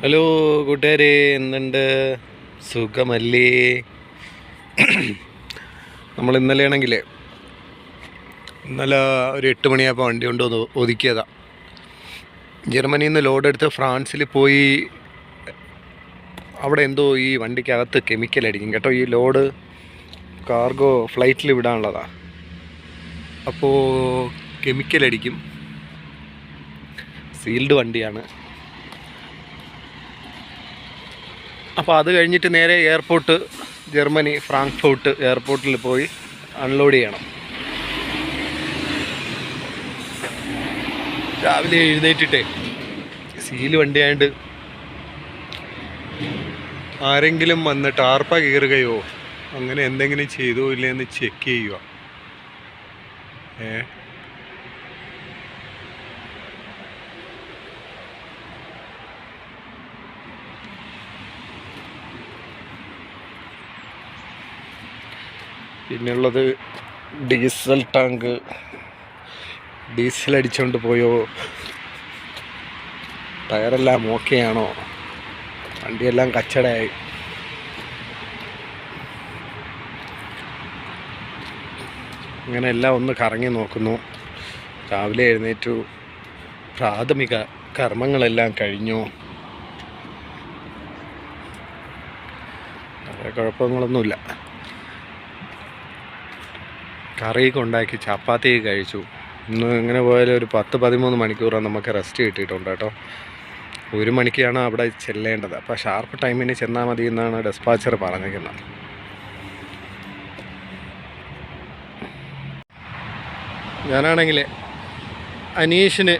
Hello കൂട്ടുകാരെ എന്തുണ്ട്? സുഖമല്ലേ? നമ്മൾ ഇന്നലെ ആണെങ്കിൽ ഇന്നലെ ഒരു എട്ട് മണിയായപ്പോൾ വണ്ടി കൊണ്ട് ഒതുക്കിയതാ. ജർമ്മനിയിൽ നിന്ന് ലോഡ് എടുത്ത് ഫ്രാൻസിൽ പോയി അവിടെ എന്തോ ഈ വണ്ടിക്കകത്ത് കെമിക്കൽ അടിക്കും കേട്ടോ. ഈ ലോഡ് കാർഗോ ഫ്ലൈറ്റിൽ വിടാനുള്ളതാ. അപ്പോൾ കെമിക്കൽ അടിക്കും. സീൽഡ് വണ്ടിയാണ്. അപ്പോൾ അത് കഴിഞ്ഞിട്ട് നേരെ എയർപോർട്ട് ജർമ്മനി ഫ്രാങ്ക്ഫോർട്ട് എയർപോർട്ടിൽ പോയി അൺലോഡ് ചെയ്യണം. രാവിലെ എഴുന്നേറ്റിട്ടേ സീൽ വണ്ടിയായിട്ട് ആരെങ്കിലും വന്ന് ടാർപ്പ കീറുകയോ അങ്ങനെ എന്തെങ്കിലും ചെയ്തോ ഇല്ലയെന്ന് ചെക്ക് ചെയ്യുക. ഏ? പിന്നെയുള്ളത് ഡീസൽ ടാങ്ക്. ഡീസൽ അടിച്ചുകൊണ്ട് പോയോ? ടയറെല്ലാം ഓക്കെയാണോ? വണ്ടിയെല്ലാം കച്ചടയായി അങ്ങനെ എല്ലാം ഒന്ന് കറങ്ങി നോക്കുന്നു. രാവിലെ എഴുന്നേറ്റു. പ്രാഥമിക കർമ്മങ്ങളെല്ലാം കഴിഞ്ഞു. കുഴപ്പങ്ങളൊന്നുമില്ല. കറിയൊക്കെ ഉണ്ടാക്കി ചപ്പാത്തി കഴിച്ചു. ഇന്ന് ഇങ്ങനെ പോയാലും ഒരു പത്ത് പതിമൂന്ന് മണിക്കൂറാണ് നമുക്ക് റെസ്റ്റ് കിട്ടിയിട്ടുണ്ട് കേട്ടോ. ഒരു മണിക്കാണ് അവിടെ ചെല്ലേണ്ടത്. അപ്പോൾ ഷാർപ്പ് ടൈമിന് ചെന്നാൽ മതി എന്നാണ് ഡെസ്പാച്ചർ പറഞ്ഞിരിക്കുന്നത്. ഞാനാണെങ്കിൽ അനീഷിന്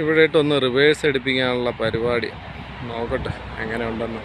ഇവിടെയിട്ടൊന്ന് റിവേഴ്സ് എടുപ്പിക്കാനുള്ള പരിപാടി നോക്കട്ടെ എങ്ങനെ ഉണ്ടെന്ന്.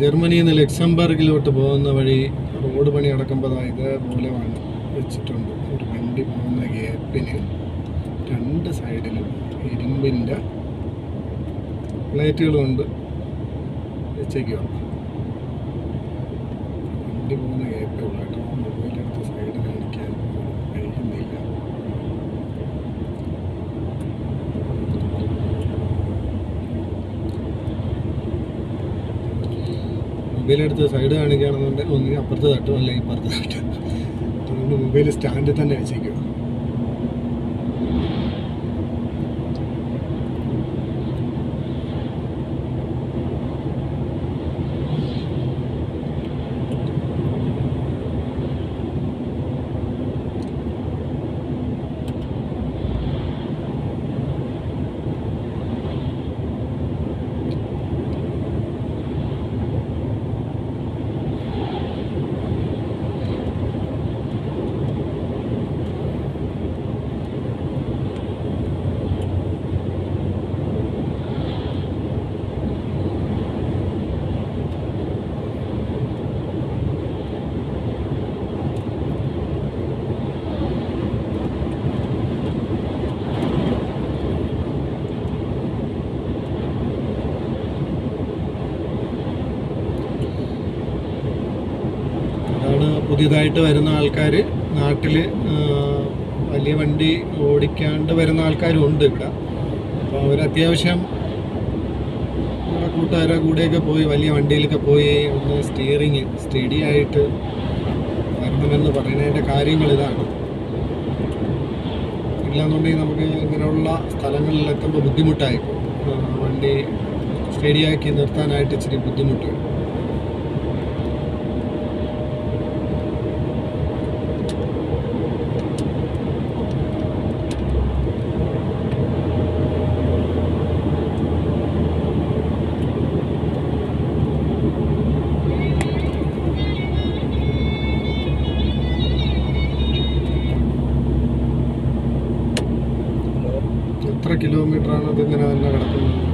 ജർമ്മനിയിൽ നിന്ന് ലക്സംബർഗിലോട്ട് പോകുന്ന വഴി റോഡ് പണി അടക്കുമ്പോഴാണ് വന്ന് വെച്ചിട്ടുണ്ട്. ഒരു വണ്ടി പോകുന്ന ഗ്യാപ്പിന് രണ്ട് സൈഡിലും ഇരുമ്പിന്റെ പ്ലേറ്റുകളുണ്ട്. വെച്ചേക്കുക വണ്ടി പോകുന്ന ഗ്യാപ്പേ ഉള്ളൂ കേട്ടോ മൊബൈലെടുത്ത് സൈഡ് കാണിക്കാൻ കഴിയുന്നില്ല മൊബൈലെടുത്ത് സൈഡ് കാണിക്കുകയാണെന്നുണ്ടെങ്കിൽ ഒന്നുകിൽ അപ്പുറത്ത് തട്ടും അല്ലെങ്കിൽ ഇപ്പുറത്ത് തട്ടും. അതുകൊണ്ട് മൊബൈൽ സ്റ്റാൻഡിൽ തന്നെ വെച്ചേക്കുക പുതിയതായിട്ട് വരുന്ന ആൾക്കാർ നാട്ടിൽ വലിയ വണ്ടി ഓടിക്കാണ്ട് വരുന്ന ആൾക്കാരും ഉണ്ട് ഇവിടെ. അപ്പോൾ അവർ അത്യാവശ്യം കൂടെയൊക്കെ പോയി വലിയ വണ്ടിയിലൊക്കെ പോയി ഒന്ന് സ്റ്റിയറിങ് സ്റ്റഡി ആയിട്ട് വരണമെന്ന് പറയുന്നതിന്റെ കാര്യങ്ങൾ ഇതാണ്. ഇല്ലാന്നുണ്ടെങ്കിൽ നമുക്ക് ഇങ്ങനെയുള്ള സ്ഥലങ്ങളിലെത്തുമ്പോൾ ബുദ്ധിമുട്ടായിരിക്കും വണ്ടി സ്റ്റഡിയാക്കി നിർത്താനായിട്ട് ഇച്ചിരി ബുദ്ധിമുട്ട് ആണ് ഇതിങ്ങനെ തന്നെ കിടക്കുന്നത്?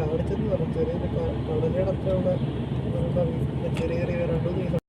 കാണിച്ചെന്ന് പറഞ്ഞു ചെറിയ കടലയുടെ അത്ര ചെറിയ ചെറിയ രണ്ടു ദിവസം